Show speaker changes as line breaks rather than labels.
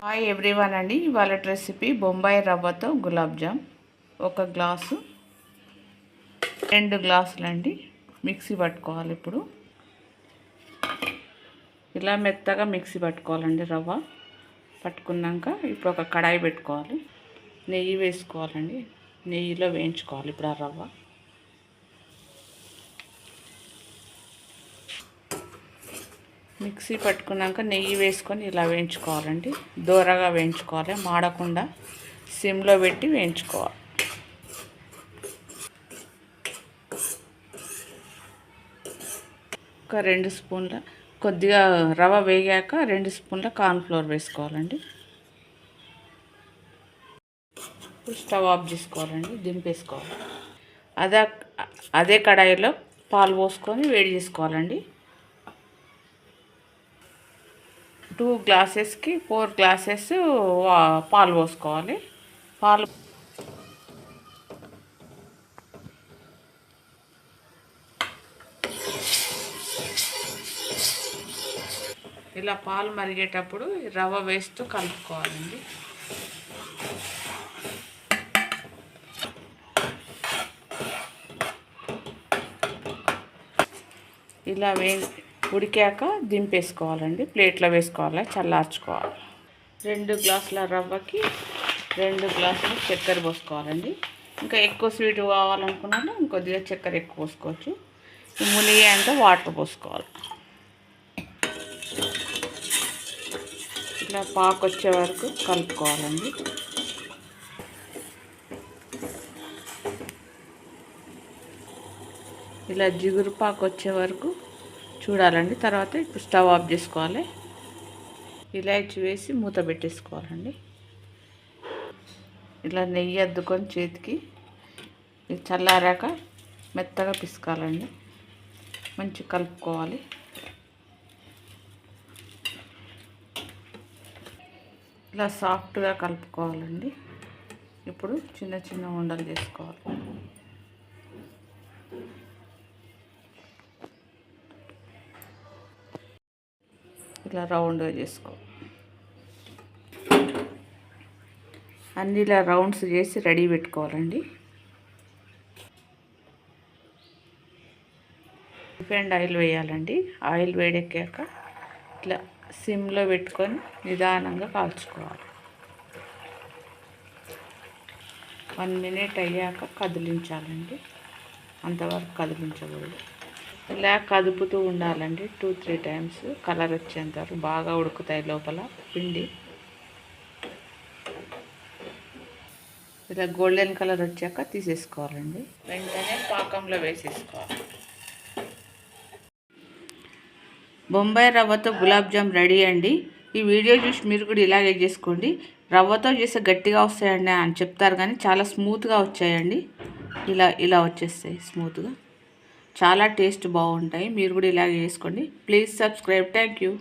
Hi everyone అండి ఇవాళ recipe Bombay రవ్వతో గులాబ్ జామ్. ఒక గ్లాసు రెండు గ్లాసులు అండి మిక్సీ పట్టుకోవాలి ఇప్పుడు. ఇలా మెత్తగా మిక్సీ పట్టుకోవాలండి రవ్వ. పట్టుకున్నాక ఇప్పుడు ఒక కడాయి పెట్టుకోవాలి. నెయ్యి వేసుకోవాలండి నెయ్యిలో వేయించుకోవాలి ఇప్పుడు ఆ రవ్వ. మిక్సీ పట్టుకున్నాక నెయ్యి వేసుకొని ఇలా వేయించుకోవాలండి. దూరగా వేయించుకోవాలి మాడకుండా సిమ్లో పెట్టి వేయించుకోవాలి. ఒక రెండు స్పూన్ల కొద్దిగా రవ వేగాక రెండు స్పూన్ల కార్న్ఫ్లోర్ వేసుకోవాలండి. ఇప్పుడు స్టవ్ ఆఫ్ చేసుకోవాలండి దింపేసుకోవాలి. అదే అదే కడాయిలో పాలు పోసుకొని వేడి చేసుకోవాలండి. టూ గ్లాసెస్కి ఫోర్ గ్లాసెస్ పాలు పోసుకోవాలి. పాలు ఇలా పాలు మరిగేటప్పుడు రవ్వ వేస్తూ కలుపుకోవాలండి. ఇలా వే ఉడికాక దింపేసుకోవాలండి. ప్లేట్లో వేసుకోవాలి చల్లార్చుకోవాలి. రెండు గ్లాసుల రవ్వకి రెండు గ్లాసులు చక్కెర పోసుకోవాలండి. ఇంకా ఎక్కువ స్వీట్ కావాలనుకున్నా ఇంకొద్దిగా చక్కెర ఎక్కువ పోసుకోవచ్చు. మునిగేంత వాటర్ పోసుకోవాలి. ఇలా పాకు వచ్చే వరకు కలుపుకోవాలండి. ఇలా జిగురు పాకు వచ్చే వరకు చూడాలండి. తర్వాత ఇప్పుడు స్టవ్ ఆఫ్ చేసుకోవాలి. ఇలాచి వేసి మూత పెట్టేసుకోవాలండి. ఇలా నెయ్యి అద్దుకొని చేతికి చల్లారాక మెత్తగా పిసకాలండి. మంచి కలుపుకోవాలి. ఇలా సాఫ్ట్గా కలుపుకోవాలండి. ఇప్పుడు చిన్న చిన్న ఉండలు చేసుకోవాలి. ఇట్లా రౌండ్గా చేసుకో. అన్ని ఇలా రౌండ్స్ చేసి రెడీ పెట్టుకోవాలండి. రిఫైండ్ ఆయిల్ వేయాలండి. ఆయిల్ వేడెక్కాక ఇట్లా సిమ్లో పెట్టుకొని నిదానంగా కాల్చుకోవాలి. వన్ మినిట్ అయ్యాక కదిలించాలండి. అంతవరకు కదిలించకూడదు. ఇలా కదుపుతూ ఉండాలండి. టూ త్రీ టైమ్స్ కలర్ వచ్చేంత వరకు బాగా ఉడుకుతాయి లోపల పిండి. ఇలా గోల్డెన్ కలర్ వచ్చాక తీసేసుకోవాలండి. వెంటనే పాకంలో వేసేసుకోవాలి. బొంబాయి రవ్వతో గులాబ్ జామ్ రెడీ అండి. ఈ వీడియో చూసి మీరు కూడా ఇలాగే చేసుకోండి. రవ్వతో చేస్తే గట్టిగా వస్తాయండి అని చెప్తారు కానీ చాలా స్మూత్గా వచ్చాయండి. ఇలా ఇలా వచ్చేస్తాయి స్మూత్గా చాలా టేస్ట్ బాగుంటాయి. మీరు కూడా ఇలాగే చేసుకోండి. Please subscribe. Thank you.